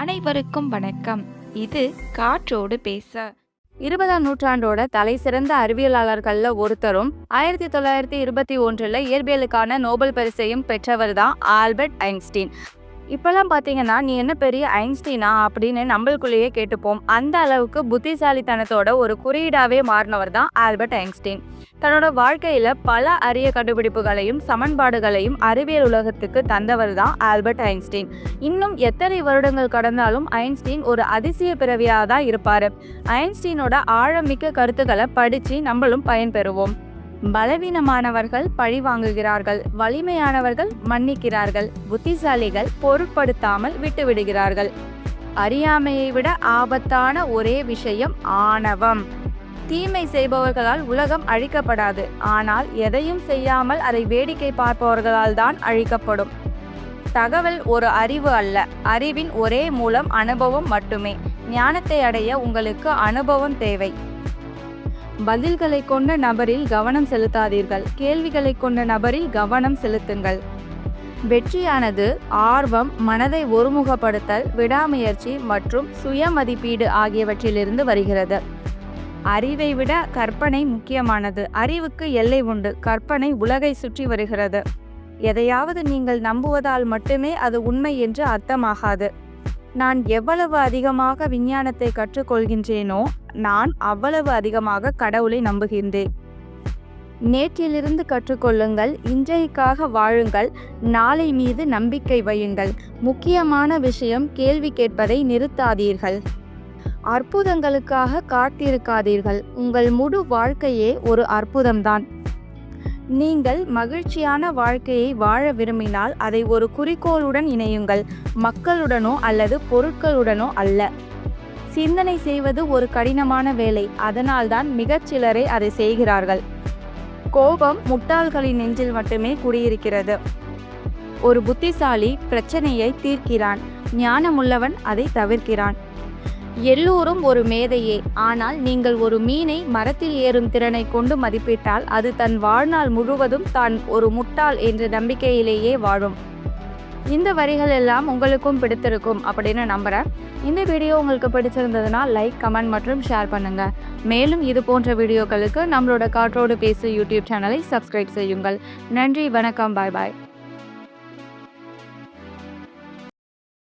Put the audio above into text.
அனைவருக்கும் வணக்கம். இது காற்றோடு பேச. இருபதாம் நூற்றாண்டோட தலை சிறந்த அறிவியலாளர்கள்ல ஒருத்தரும் ஆயிரத்தி தொள்ளாயிரத்தி இருபத்தி ஒன்றில் இயற்பியலுக்கான நோபல் பரிசையும் பெற்றவர் தான் ஆல்பர்ட் ஐன்ஸ்டீன். இப்போல்லாம் பார்த்தீங்கன்னா நீ என்ன பெரிய ஐன்ஸ்டீனா அப்படின்னு நம்மளுக்குள்ளேயே கேட்டுப்போம். அந்த அளவுக்கு புத்திசாலித்தனத்தோட ஒரு குறியீடாகவே மாறினவர் தான் ஆல்பர்ட் ஐன்ஸ்டீன். தன்னோட வாழ்க்கையில் பல அரிய கண்டுபிடிப்புகளையும் சமன்பாடுகளையும் அறிவியல் உலகத்துக்கு தந்தவர் தான் ஆல்பர்ட் ஐன்ஸ்டீன். இன்னும் எத்தனை வருடங்கள் கடந்தாலும் ஐன்ஸ்டீன் ஒரு அதிசய பிறவியாக தான் இருப்பார். ஐன்ஸ்டீனோட ஆழமிக்க கருத்துக்களை படித்து நம்மளும் பயன்பெறுவோம். பலவீனமானவர்கள் பழி வாங்குகிறார்கள் வலிமையானவர்கள் மன்னிக்கிறார்கள் புத்திசாலிகள் பொருட்படுத்தாமல் விட்டுவிடுகிறார்கள். அறியாமையை விட ஆபத்தான ஒரே விஷயம் ஆணவம். தீமை செய்பவர்களால் உலகம் அழிக்கப்படாது ஆனால் எதையும் செய்யாமல் அதை வேடிக்கை பார்ப்பவர்களால் தான் அழிக்கப்படும். தகவல் ஒரு அறிவு அல்ல அறிவின் ஒரே மூலம் அனுபவம் மட்டுமே. ஞானத்தை அடைய உங்களுக்கு அனுபவம் தேவை. பதில்களை கொண்ட நபரில் கவனம் செலுத்தாதீர்கள். கேள்விகளை கொண்ட நபரில் கவனம் செலுத்துங்கள். வெற்றியானது ஆர்வம் மனதை ஒருமுகப்படுத்தல் விடாமுயற்சி மற்றும் சுய மதிப்பீடு ஆகியவற்றிலிருந்து வருகிறது. அறிவை விட கற்பனை முக்கியமானது. அறிவுக்கு எல்லை உண்டு. கற்பனை உலகை சுற்றி வருகிறது. எதையாவது நீங்கள் நம்புவதால் மட்டுமே அது உண்மை என்று அர்த்தமாகாது. நான் எவ்வளவு அதிகமாக விஞ்ஞானத்தை கற்றுக்கொள்கின்றேனோ நான் அவ்வளவு அதிகமாக கடவுளை நம்புகின்றேன். நேற்றிலிருந்து கற்றுக்கொள்ளுங்கள் இன்றைக்காக வாழுங்கள் நாளை மீது நம்பிக்கை வையுங்கள். முக்கியமான விஷயம் கேள்வி கேட்பதை நிறுத்தாதீர்கள். அற்புதங்களுக்காக காத்திருக்காதீர்கள். உங்கள் முழு வாழ்க்கையே ஒரு அற்புதம்தான். நீங்கள் மகிழ்ச்சியான வாழ்க்கையை வாழ விரும்பினால் அதை ஒரு குறிக்கோளுடன் இணையுங்கள். மக்களுடனோ அல்லது பொருட்களுடனோ அல்ல. சிந்தனை செய்வது ஒரு கடினமான வேலை. அதனால்தான் மிகச்சிலரே அதை செய்கிறார்கள். கோபம் முட்டாள்களின் நெஞ்சில் மட்டுமே குடியிருக்கிறது. ஒரு புத்திசாலி பிரச்சனையை தீர்க்கிறான். ஞானமுள்ளவன் அதை தவிர்க்கிறான். எல்லோரும் ஒரு மேதையே. ஆனால் நீங்கள் ஒரு மீனை மரத்தில் ஏறும் திறனை கொண்டு மதிப்பிட்டால் அது தன் வாழ்நாள் முழுவதும் தான் ஒரு முட்டாள் என்ற நம்பிக்கையிலேயே வாழும். இந்த வரிகள் எல்லாம் உங்களுக்கும் பிடித்திருக்கும் அப்படின்னு நம்புகிறேன் இந்த வீடியோ உங்களுக்கு பிடிச்சிருந்ததுன்னா லைக் கமெண்ட் மற்றும் ஷேர் பண்ணுங்கள் மேலும் இது போன்ற வீடியோக்களுக்கு நம்மளோட காற்றோடு பேசு யூடியூப் சேனலை சப்ஸ்கிரைப் செய்யுங்கள். நன்றி வணக்கம் பாய் பாய்